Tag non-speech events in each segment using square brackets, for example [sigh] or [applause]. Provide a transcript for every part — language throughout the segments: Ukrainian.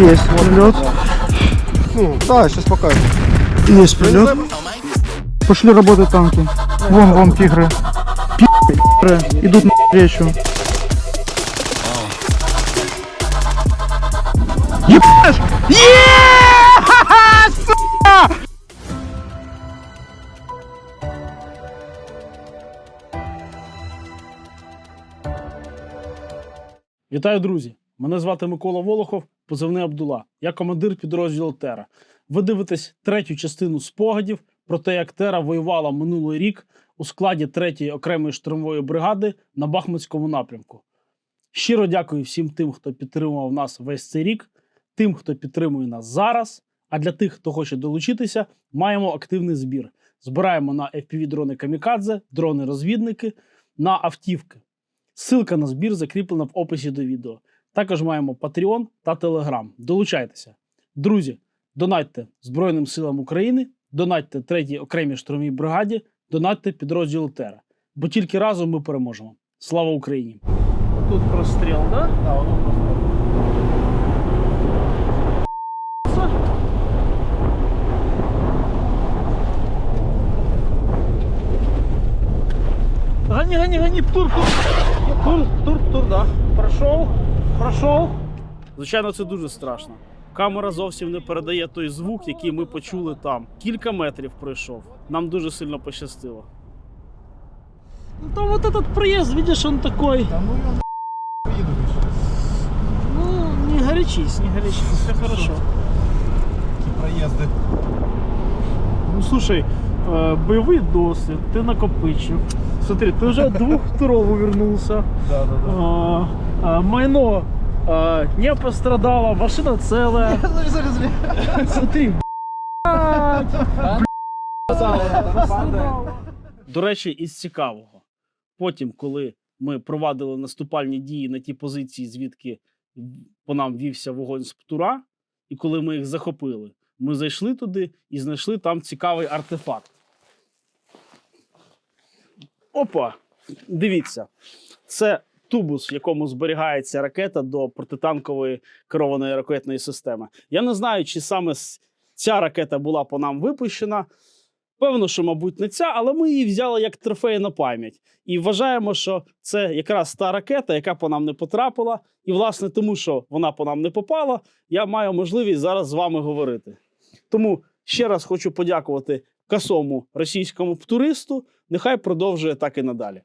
Есть прилет. Ну, да, сейчас покажу. Есть прилет. Пошли работать танки. Вон, вон тигры. Пи***ры идут на встречу. Вітаю, друзі! Мене звати Микола Волохов, позивний Абдула. Я командир підрозділу Тера. Ви дивитесь третю частину спогадів про те, як Тера воювала минулий рік у складі 3-ї окремої штурмової бригади на Бахмутському напрямку. Щиро дякую всім тим, хто підтримував нас весь цей рік, тим, хто підтримує нас зараз. А для тих, хто хоче долучитися, маємо активний збір. Збираємо на FPV-дрони Камікадзе, дрони-розвідники, на автівки. Ссылка на збір закріплена в описі до відео. Також маємо Patreon та Telegram. Долучайтеся. Друзі, донатьте Збройним силам України, донатьте 3-й окремій штурмовій бригаді, донатьте підрозділу Тера. Бо тільки разом ми переможемо. Слава Україні! Тут простріл, да? Да, воно просто. Гони, гони, гони, тур, тур. Тур, тур, тур, да. Пройшов, пройшов. Звичайно, це дуже страшно. Камера зовсім не передає той звук, який ми почули там. Кілька метрів пройшов. Нам дуже сильно пощастило. Ну там вот этот проезд, видишь, он такой. Да ну я більше. Ну, не горячись, не горячись, все хорошо. Ті проїзди. Ну слушай, э, бойовий досвід, ти накопичив. Смотри, ти вже [laughs] двох туров увернувся. Да, да, да. А, майно не пострадало, машина целая. [laughs] Смотри, До речі, із цікавого. Потім, коли ми провадили наступальні дії на ті позиції, звідки по нам вівся вогонь з птура, і коли ми їх захопили, ми зайшли туди і знайшли там цікавий артефакт. Опа! Дивіться, це тубус, в якому зберігається ракета до протитанкової керованої ракетної системи. Я не знаю, чи саме ця ракета була по нам випущена. Певно, що, мабуть, не ця, але ми її взяли як трофей на пам'ять. І вважаємо, що це якраз та ракета, яка по нам не потрапила. І, власне, тому що вона по нам не попала, я маю можливість зараз з вами говорити. Тому ще раз хочу подякувати касому російському туристу. Нехай продовжує так і надалі.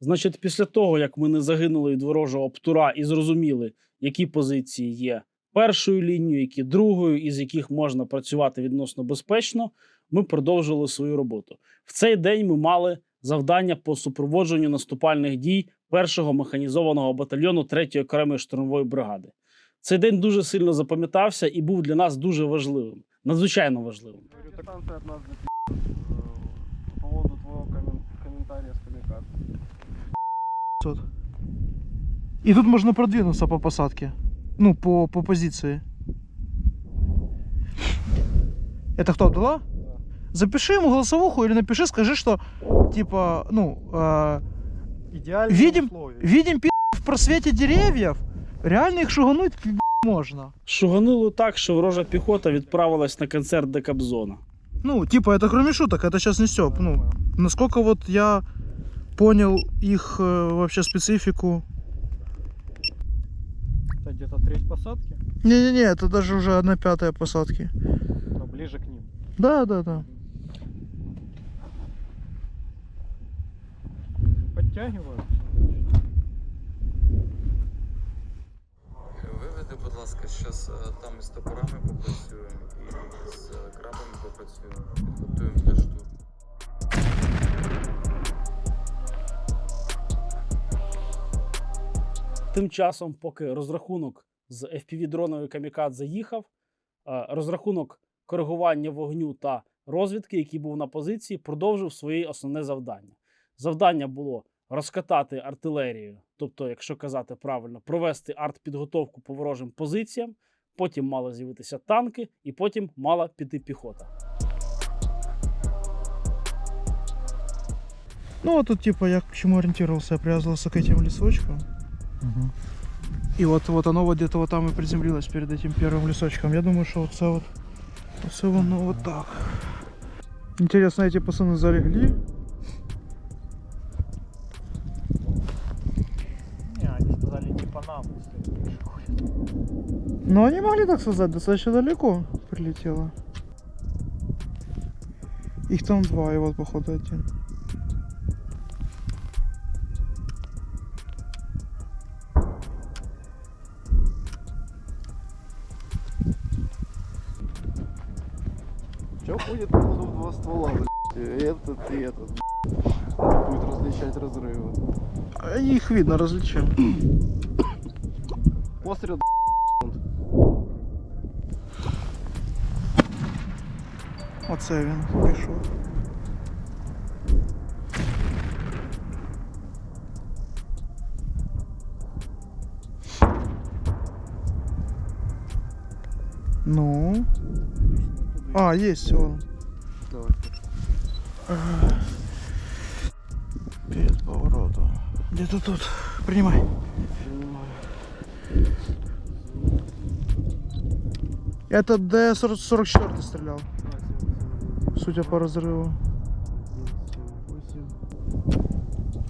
Значить, після того, як ми не загинули від ворожого птура і зрозуміли, які позиції є першою лінією, які другою, із яких можна працювати відносно безпечно, ми продовжили свою роботу. В цей день ми мали завдання по супроводженню наступальних дій першого механізованого батальйону 3-ї окремої штурмової бригади. Цей день дуже сильно запам'ятався і був для нас дуже важливим, надзвичайно важливим. И тут можно продвинуться по посадке. Ну, по, по позиции. Это кто, Абдулла? Запиши ему голосовуху или напиши, скажи, что, типа, ну, э, Идеальные Видим- условия. видим пи*** в просвете деревьев, реально их шугануть пи*** можно. Шуганило так, що ворожа піхота відправилась на концерт до Кобзона. Ну, типа, это кроме шуток, это сейчас не Степ. Ну, насколько вот я понял их э, вообще специфику. Это где-то треть посадки, Не-не-не, это даже уже одна пятая посадки. но ближе к ним. Да, да, да. Подтягивают. Виведи, будь ласка, зараз там із топорами попрацюємо і з е, крабами попрацюємо. Тим часом, поки розрахунок з FPV-дронової камікадзе їхав, е, розрахунок коригування вогню та розвідки, який був на позиції, продовжив своє основне завдання. Завдання було розкатати артилерію, тобто, якщо казати правильно, провести артпідготовку по ворожим позиціям. Потім мали з'явитися танки, і потім мала піти піхота. Ну, вот тут, типа, я к чему ориентировался, я привязывался к этим лесочкам. И вот, вот оно вот где-то вот там и приземлилось перед этим первым лесочком. Я думаю, что вот це вот, це воно вот так. Интересно, эти пацаны залегли? Не, они сказали не по нам. Ну, они могли так сказать, достаточно далеко прилетело. Их там два, и вот, походу, один. Два ствола, блядь? Этот и этот, блядь. Надо будет различать разрывы. А Их видно, различим. [coughs] Пострел, Оце він пішов. Ну. А, есть он. Перед поворотом. Где-то тут. Принимай. Это Д-44 стрелял, судя по разрыву.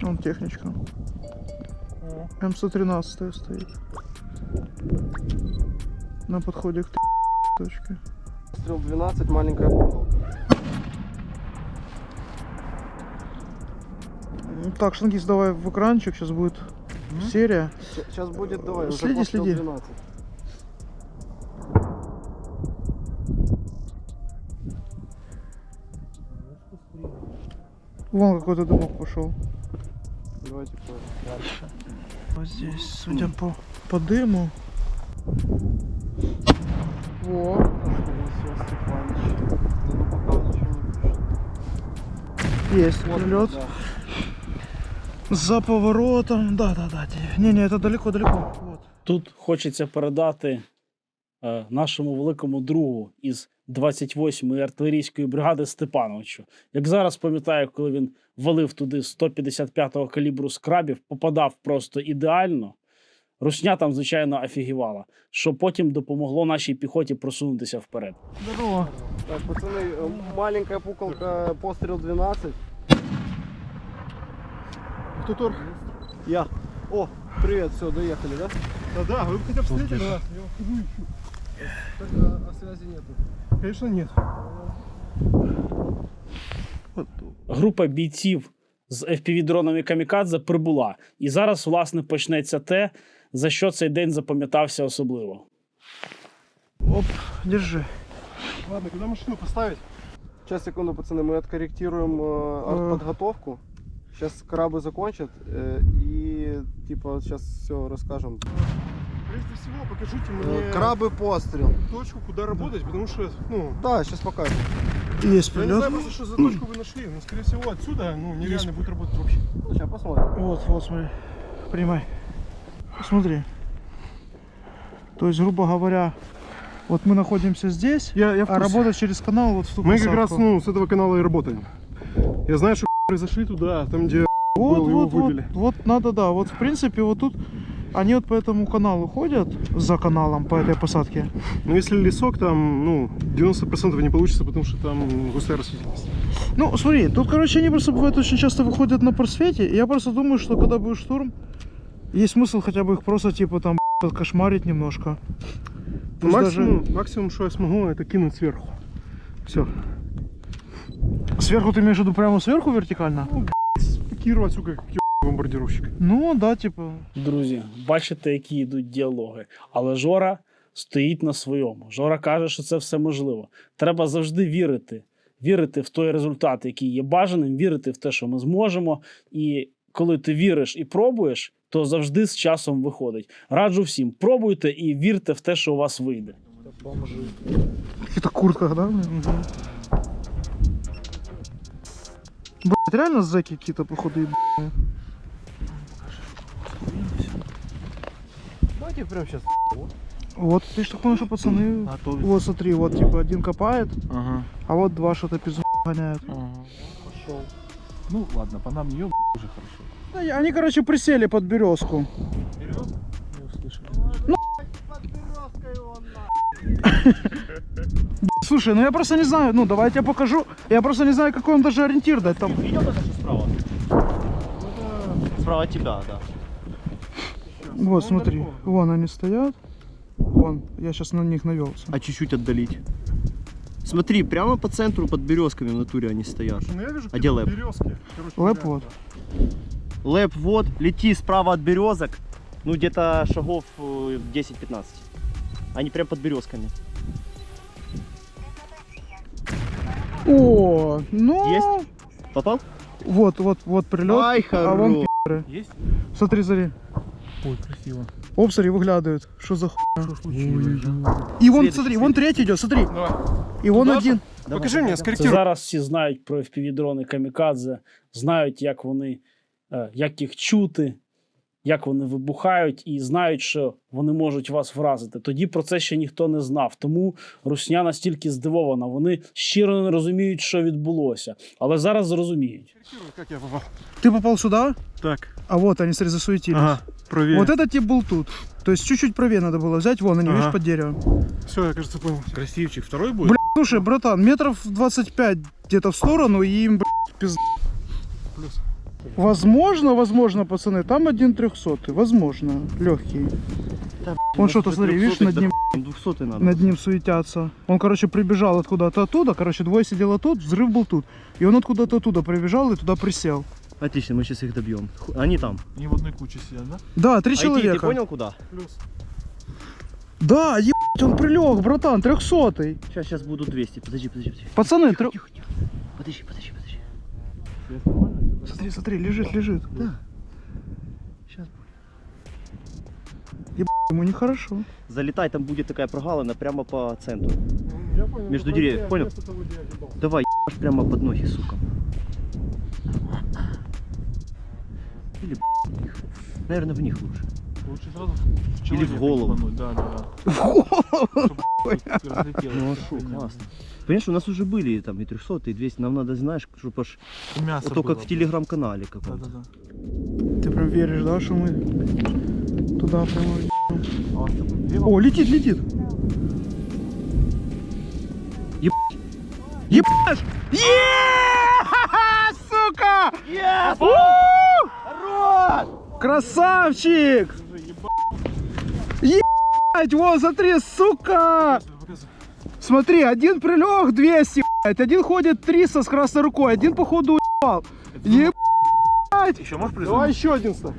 Он техничка. М113 стоит. На подходе к точке. Пострел 12, маленькая Так, Шангис, давай в экранчик, сейчас будет серия. Сейчас будет, давай, Следи, следи. 12. Вон какой-то дымок пошел. Давайте дальше. Вот здесь, судя по, по дыму. Во. Ну. Есть Вот, прилет. да. За поворотом. Да, да, да. Не-не, это далеко-далеко. Вот. Тут хочеться передати е, нашому великому другу із 28-ї артилерійської бригади Степановичу. Як зараз пам'ятаю, коли він валив туди 155-го калібру скрабів, попадав просто ідеально. Русня там, звичайно, офігівала, що потім допомогло нашій піхоті просунутися вперед. Здорово. Так, пацаны, э, маленькая пуколка, пострел 12. Кто тур? Я. О, привет, все, доехали, да? Да, да, вы хотя бы встретили? Да. Я хожу ищу. Так, а, а связи нету. Конечно, нет. Група бійців з FPV-дронами Камікадзе прибула. І зараз, власне, почнеться те, за що цей день запам'ятався особливо. Оп, держи. Ладно, куда машину поставить? Сейчас, секунду, пацаны, мы откорректируем э, артподготовку. Сейчас крабы закончат э, и типа сейчас все расскажем. Прежде всего, покажите мне крабы пострел. точку, куда работать, потому что, ну, Да, сейчас покажем. Есть я не прилет. знаю просто, что за точку вы нашли, но, скорее всего, отсюда, ну, нереально будет работать вообще. Ну, сейчас посмотрим. Вот, вот, смотри. Принимай. Смотри. То есть, грубо говоря, вот мы находимся здесь, Я, я а работать через канал вот в ту Мы как посадку. раз, ну, с этого канала и работаем. Я знаю, что произошли туда, там, где Вот, был, его вот, вот, выбили. вот надо, да. Вот в принципе вот тут они вот по этому каналу ходят за каналом по этой посадке. Но если лесок, там, ну, 90% не получится, потому что там густая растительность. Ну, смотри, тут, короче, они просто бывают очень часто выходят на просвете. Я просто думаю, что когда будет штурм, есть смысл хотя бы их просто типа там [laughs] кошмарить немножко. Ну, максимум, максимум, что я смогу, это кинуть сверху. Все. Сверху ты имеешь в виду прямо сверху вертикально? Спикировать, сука, ебаный бомбардировщик. Ну, да, типа. Друзі, бачите, які йдуть діалоги. Але Жора стоїть на своєму. Жора каже, що це все можливо. Треба завжди вірити. Вірити в той результат, який є бажаним, вірити в те, що ми зможемо. І коли ти віриш і пробуєш, то завжди з часом виходить. Раджу всім, пробуйте і вірте в те, що у вас вийде. В каких-то куртках, да? блин? Блять, реально зэки какие-то, походу, ебаные. Давайте прямо сейчас. Вот, ты что понял, что пацаны... Вот смотри, вот типа один копает, а вот два что-то пизду гоняют. Пошел. Ну ладно, по нам не уже хорошо. Да, Они, короче, присели под березку. Не услышали. [laughs] Слушай, ну я просто не знаю, ну давай я тебе покажу. Я просто не знаю, какой он даже ориентир дать там. Видел это что справа? Справа от тебя, да. Вот, смотри, вон они стоят. Вон, я сейчас на них навелся. А чуть-чуть отдалить. Смотри, прямо по центру под березками в натуре они стоят. Ну, я вижу А где лэп? березки. Короче, Лэп вот. Лэп вот, лети справа от березок. Ну, где-то шагов э, 10-15. Они прям под березками. О, ну. Есть? Попал? Вот, вот, вот прилет. Ай, а вон хорош. пи***ры. Есть? Смотри, смотри. Ой, красиво. Оп, смотри, выглядывают. Что за хуйня? Что случилось? И вон, Следующий, смотри, вон третий идет, смотри. Давай. И вон Туда один. Покажи мне, Це скорректируй. зараз всі знають про FPV-дрони Камікадзе, знають, як вони, е, як їх чути, як вони вибухають, і знають, що вони можуть вас вразити. Тоді про це ще ніхто не знав. Тому русня настільки здивована. Вони щиро не розуміють, що відбулося, але зараз зрозуміють. Корректируй, Как я попал? Ты попал сюда, Так. а вот они, смотри, засуетились. Ага, правее. Вот этот тип был тут. То есть чуть-чуть правее надо было взять. Вон они, Ага. видишь, под деревом. Все, я, кажется, понял. Красивчик. Второй будет? Бля, слушай, братан, метров 25 где-то в сторону, и им, блядь, пиз... Плюс. Возможно, возможно, пацаны, там один трехсотый, возможно, легкий. Вон что-то, смотри, видишь, над ним, 200 надо. над ним суетятся. Он, короче, прибежал откуда-то оттуда, короче, двое сидело тут, взрыв был тут. И он откуда-то оттуда прибежал и туда присел. Отлично, мы сейчас их добьем. Они там. Они в одной куче сидят, да? Да, три А идти, человека. ты понял куда? Плюс. Да, ебать, он прилег, братан, трехсотый. Сейчас, сейчас будут 200. Подожди, подожди, подожди. Пацаны, трех... Тихо, тихо. Подожди, подожди, подожди. Смотри, смотри, лежит, лежит. Да. Сейчас Ебать, Ему нехорошо. Залетай, там будет такая прогалина прямо по центру. Я понял. Между ну, деревьев, понял? Давай, ебашь прямо под ноги, сука. Или в них. Наверное, в них лучше. Лучше сразу в Или в голову. Да, да, да. Чтобы разлетелось. Хорошо, классно. Понимаешь, у нас уже были там и 300, и 200. Нам надо, знаешь, чтобы аж... Мясо Вот то, как было. в телеграм-канале Да, каком-то. да, да. Ты прям веришь, да, что мы туда прямо... А? О, летит, летит. Еб- Ебаш! Е! Сука! У! Красавчик! Ебать, вот, смотри, сука! Показывай. Смотри, один прилег 200, блядь, один ходит 300 с красной рукой, один походу уебал. Ебать! Еще можешь Давай призывать? еще один ста.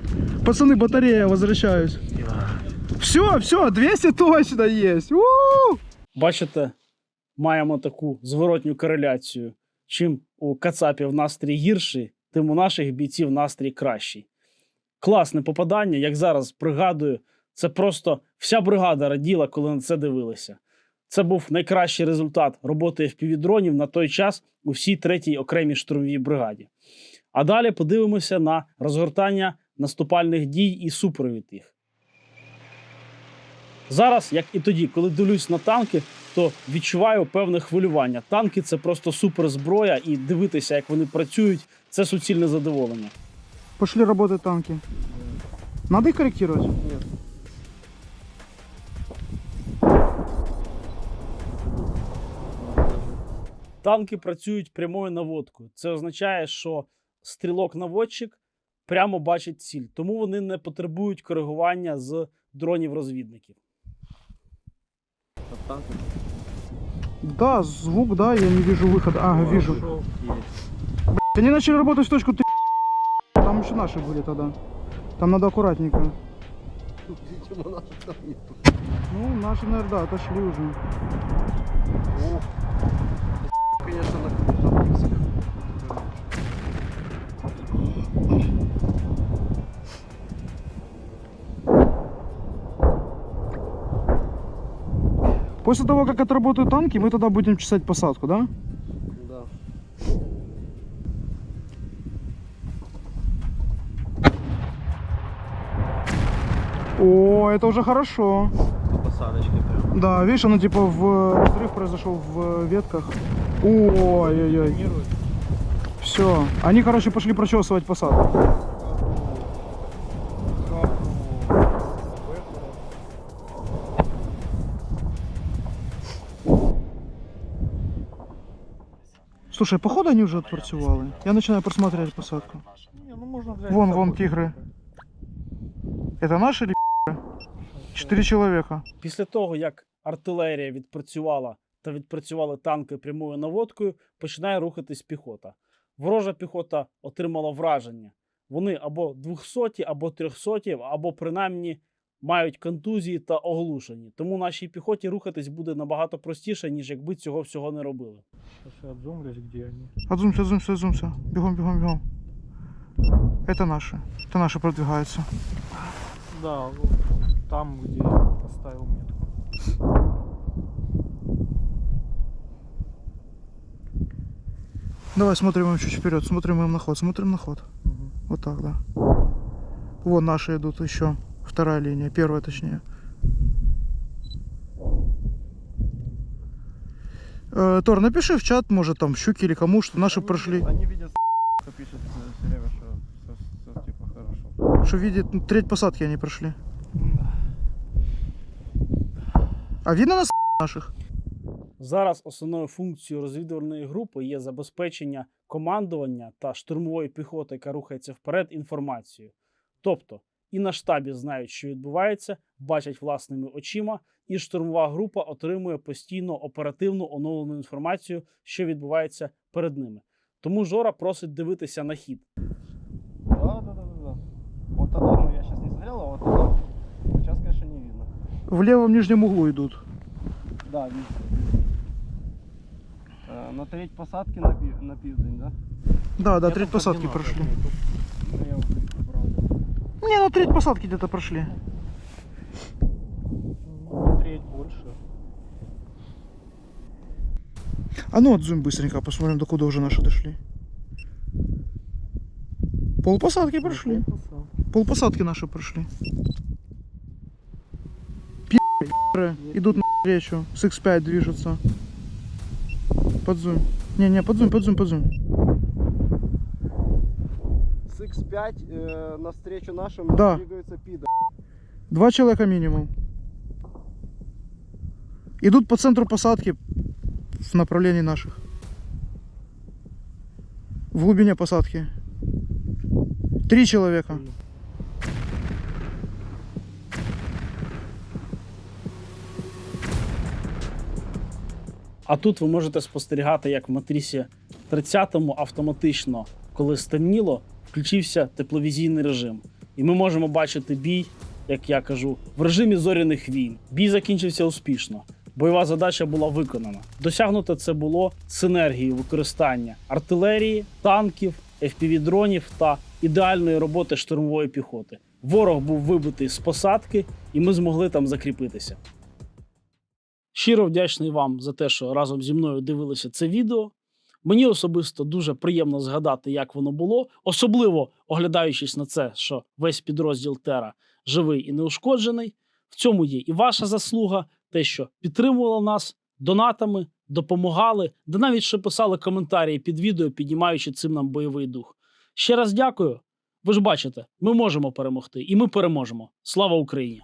Пацаны, батарея, возвращаюсь. Все, все, 200 точно есть. У! Бачите, маємо таку зворотню кореляцію. Чим у Кацапів настрій гірший, тим у наших бійців настрій кращий. Класне попадання, як зараз пригадую, це просто вся бригада раділа, коли на це дивилися. Це був найкращий результат роботи FPV-дронів на той час у всій третій окремій штурмовій бригаді. А далі подивимося на розгортання наступальних дій і супровід їх. Зараз, як і тоді, коли дивлюсь на танки, то відчуваю певне хвилювання. Танки це просто суперзброя, і дивитися, як вони працюють, це суцільне задоволення. Пошли работать танки. Надо их корректировать? Нет. Танки працюють прямою наводкою. Це означає, що стрілок-наводчик прямо бачить ціль, тому вони не потребують коригування з дронів-розвідників. Да, звук, да, я не вижу выхода. Ага, вижу. Есть. Они начали работать в точку ты. Там еще наши были тогда. Там надо аккуратненько. Ну, наши, наверное, да, отошли уже. После того, как отработают танки, мы тогда будем чесать посадку, да? Да. О, это уже хорошо. По посадочке прям. Да, видишь, оно типа в взрыв произошел в ветках. Ой-ой-ой. Все. Они, короче, пошли прочесывать посадку. Слушай, походу они уже отпрацевали. Я начинаю просматривать посадку. Не, ну можно взять Вон, с вон собой. тигры. Это наши или Четыре человека. Після того, як артилерія відпрацювала та відпрацювали танки прямою наводкою, починає рухатись піхота. Ворожа піхота отримала враження. Вони або 200, або 300, або принаймні мають контузії та оглушені. Тому нашій піхоті рухатись буде набагато простіше, ніж якби цього всього не робили. Сейчас отзумлюсь, где они. Отзумся, отзумся, отзумся. Бегом, бегом, бегом. Это наши. Это наши продвигаются. Да, вот там, где я поставил метку. Давай смотрим им чуть вперед, смотрим им на ход, смотрим на ход. Мгм. Вот так, да. Вон наши идут еще. Вторая линия, первая точнее. Э, Тор, напиши в чат, может там щуки или кому, что наши Они- прошли. Они видят, с***, пишет э, все время, что все, типа хорошо. Что видит, ну, треть посадки они прошли. А видно нас наших? Зараз основною функцією розвідувальної групи є забезпечення командування та штурмової піхоти, яка рухається вперед, інформацією. Тобто і на штабі знають, що відбувається, бачать власними очима, і штурмова група отримує постійно оперативну оновлену інформацію, що відбувається перед ними. Тому Жора просить дивитися на хід. Да, да, да, да, да. Вот тогда, ну я сейчас не смотрел, а вот тогда. Вот сейчас, конечно, не видно. В левом нижнем углу идут. Да, видно. Э, на треть посадки на, пи- на пиздень, да? Да, да, треть посадки прошли. Ну, я Не, ну треть посадки где-то прошли. Ну, Треть больше. А ну отзум быстренько, посмотрим, до куда уже наши дошли. Полпосадки прошли. Полпосадки наши прошли. Пи***ры идут на встречу. С X5 движутся. Подзум. Не-не, подзум, подзум, подзум. С X5 э, навстречу нашим Да. двигаются пида. Два человека минимум. Идут по центру посадки в направлении наших. В глубине посадки. Три человека. А тут ви можете спостерігати, як в матрісі 30-му автоматично, коли стемніло, включився тепловізійний режим. І ми можемо бачити бій, як я кажу, в режимі зоряних війн. Бій закінчився успішно. Бойова задача була виконана. Досягнуто це було синергією використання артилерії, танків, FPV-дронів та ідеальної роботи штурмової піхоти. Ворог був вибитий з посадки, і ми змогли там закріпитися. Щиро вдячний вам за те, що разом зі мною дивилися це відео. Мені особисто дуже приємно згадати, як воно було, особливо оглядаючись на це, що весь підрозділ Тера живий і неушкоджений. В цьому є і ваша заслуга, те, що підтримували нас донатами, допомагали, да навіть ще писали коментарі під відео, піднімаючи цим нам бойовий дух. Ще раз дякую. Ви ж бачите, ми можемо перемогти, і ми переможемо. Слава Україні!